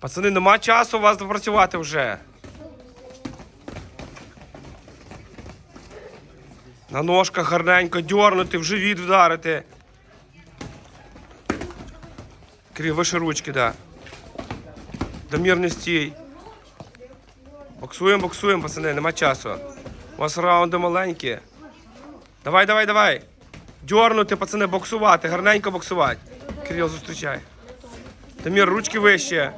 Пацани, нема часу у вас допрацювати вже. На ножках гарненько дьорнути, в живіт вдарити. Крів, вище ручки, да. Дамір не стій. Боксуємо, боксуємо, пацани, нема часу. У вас раунди маленькі. Давай, давай, давай. Дьорнути, пацани, боксувати, гарненько боксувати. Кирил, зустрічай. Дамір, ручки вище.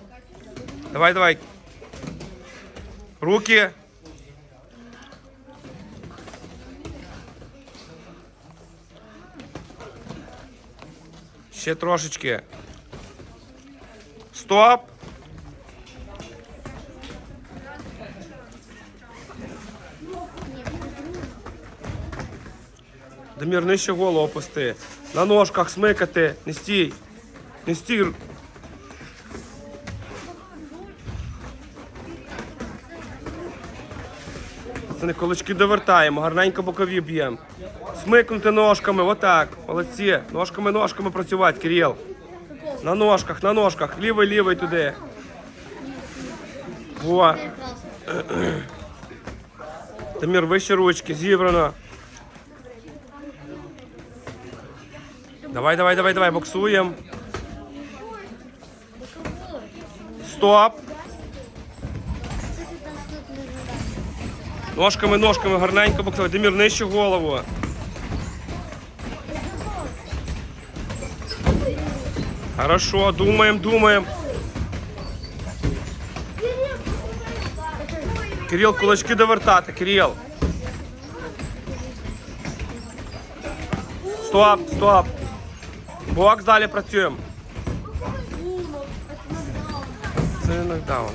Давай, давай. Руки. Ще трошечки. Стоп. Дамір, нижче голову опусти. На ножках смикати. Не стій. Не стій. Пацани, кулачки довертаємо, гарненько бокові б'ємо. Смикнути ножками, отак. Молодці. Ножками, ножками працювати, Кирил. На ножках, на ножках. Лівий, лівий туди. Во. Тамір, вище ручки, зібрано. Давай, давай, давай, давай, боксуємо. Стоп. Ножками, ножками, гарненько боксувати. Демір, нижче голову. Хорошо, думаємо, думаємо. Кирил, кулачки довертати, Кирил. Стоп, стоп. Бокс далі працюємо. Це нокдаун.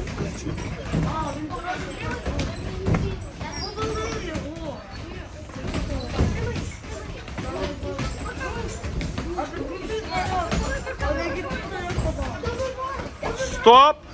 Стоп!